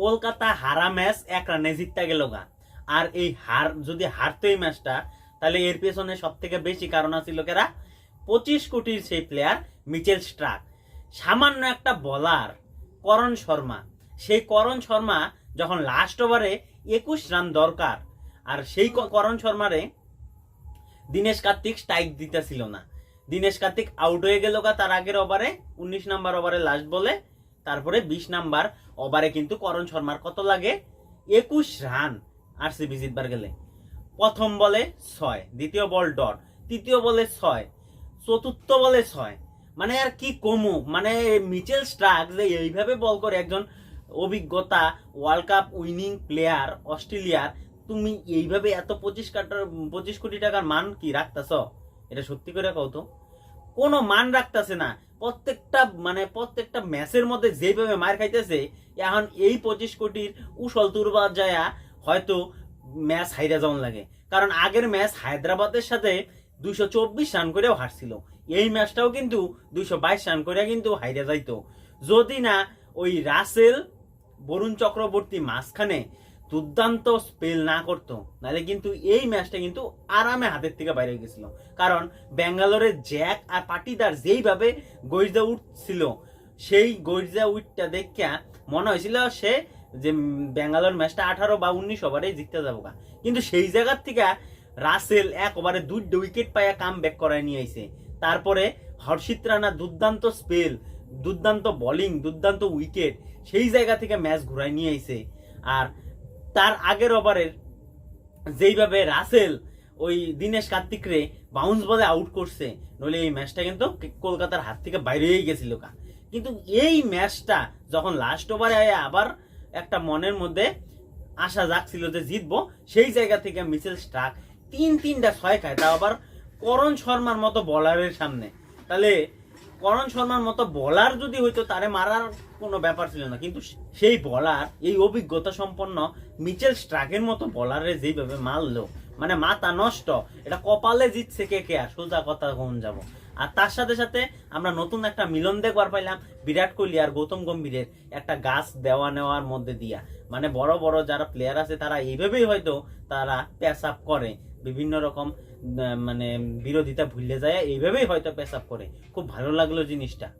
কলকাতা হারা ম্যাচ এক রানে জিততে গেল গা। আর এই হার, যদি হারতো এই ম্যাচটা, তাহলে এর পেছনে সব থেকে বেশি কারণ আছিল লোকেরা, পঁচিশ কোটির সেই প্লেয়ার মিচেল স্ট্রাক। সামান্য একটা বলার করণ শর্মা। সেই করণ শর্মা যখন লাস্ট ওভারে একুশ রান দরকার, আর সেই করণ শর্মারে দীনেশ কার্তিক স্ট্রাইক দিতেছিল না। দীনেশ কার্তিক আউট হয়ে গেল তার আগের ওভারে উনিশ নাম্বার ওভারে লাস্ট বলে তারপরে বিশ নাম্বার ওভারে কিন্তু করণ শর্মার কত লাগে? একুশ রান আর সি জিতবার গেলে। প্রথম বলে ছয়, দ্বিতীয় বল ডট, তৃতীয় বলে ছয়, চতুর্থ বলে ছয়। মানে আর কি কমু? মানে মিচেল স্ট্রাক যে এইভাবে বল করে একজন অভিজ্ঞতা, ওয়ার্ল্ড কাপ উইনিং প্লেয়ার, অস্ট্রেলিয়ার, তুমি এইভাবে এত পঁচিশ কাটার, পঁচিশ কোটি টাকার মান কি রাখতেছ? এটা সত্যি করে কও তো। কোনো মান রাখতেছে না। প্রত্যেকটা মানে প্রত্যেকটা ম্যাচের মধ্যে যেভাবে মার খাইতেছে, এখন এই পঁচিশ কোটির উসল তুরবা যায়া হয়তো ম্যাচ হাইরা যাওয়ান লাগে। কারণ আগের ম্যাচ হায়দ্রাবাদের সাথে দুইশো চব্বিশ রান করেও হারছিল। এই ম্যাচটাও কিন্তু দুইশো বাইশ রান করে কিন্তু হাইরা যাইতো। যদি না ওই রাসেল, বরুণ চক্রবর্তী মাঝখানে দুর্দান্ত স্পেল না করতো, নাহলে কিন্তু এই ম্যাচটা কিন্তু আরামে হাতের থেকে বাইরে গেছিল। কারণ ব্যাঙ্গালোরের জ্যাক আর পাটিদার যেইভাবে গইজা উঠছিল, সেই গইজা উঠটা দেখিয়া মনে হয়েছিল সে যে ব্যাঙ্গালোর ম্যাচটা আঠারো বা উনিশ ওভারে জিততে যাব। কিন্তু সেই জায়গার থেকে রাসেল এক ওভারে দুইটা উইকেট পাইয়া কাম ব্যাক করায় নিয়ে আইছে। তারপরে হর্ষিত রানা দুর্দান্ত স্পেল দুর্দান্ত বোলিং দুর্দান্ত উইকেট সেই জায়গা থেকে ম্যাচ ঘুরায় নিয়ে আইছে। আর তার আগের ওভারের যেইভাবে রাসেল ওই দীনেশ কার্তিক রে বাউন্স বলে আউট করছে, নইলে এই ম্যাচটা কিন্তু কলকাতার হাত থেকে বাইরে হয়ে গেছিল কা কিন্তু এই ম্যাচটা যখন লাস্ট ওভারে আবার একটা মনের মধ্যে আশা জাগছিল যে জিতবো, সেই জায়গা থেকে মিচেল স্ট্রাক তিন তিনটা ছয় খায় তা আবার করণ শর্মার মতো বলারের সামনে। তাহলে করণ শর্মার মতো বলার যদি হইতো, তারে মারার কোনো ব্যাপার ছিল না। কিন্তু সেই বলার এই অভিজ্ঞতা সম্পন্ন মিচেল স্ট্রাকের মতো বলারে যেইভাবে মারলো মানে মাথা নষ্ট, এটা কপালে জিতছে কে কে আর? সোজা কথা কখন যাব? আর তার সাথে সাথে আমরা নতুন একটা মিলন দেখবার পাইলাম, বিরাট কোহলি আর গৌতম গম্ভীরের একটা গাছ দেওয়া নেওয়ার মধ্যে দিয়া। মানে বড় বড় যারা প্লেয়ার আছে, তারা এইভাবেই হয়তো তারা আপ করে। বিভিন্ন রকম মানে বিরোধিতা ভুলে যায় এইভাবেই হয়তো পেশাব করে। খুব ভালো লাগল জিনিসটা।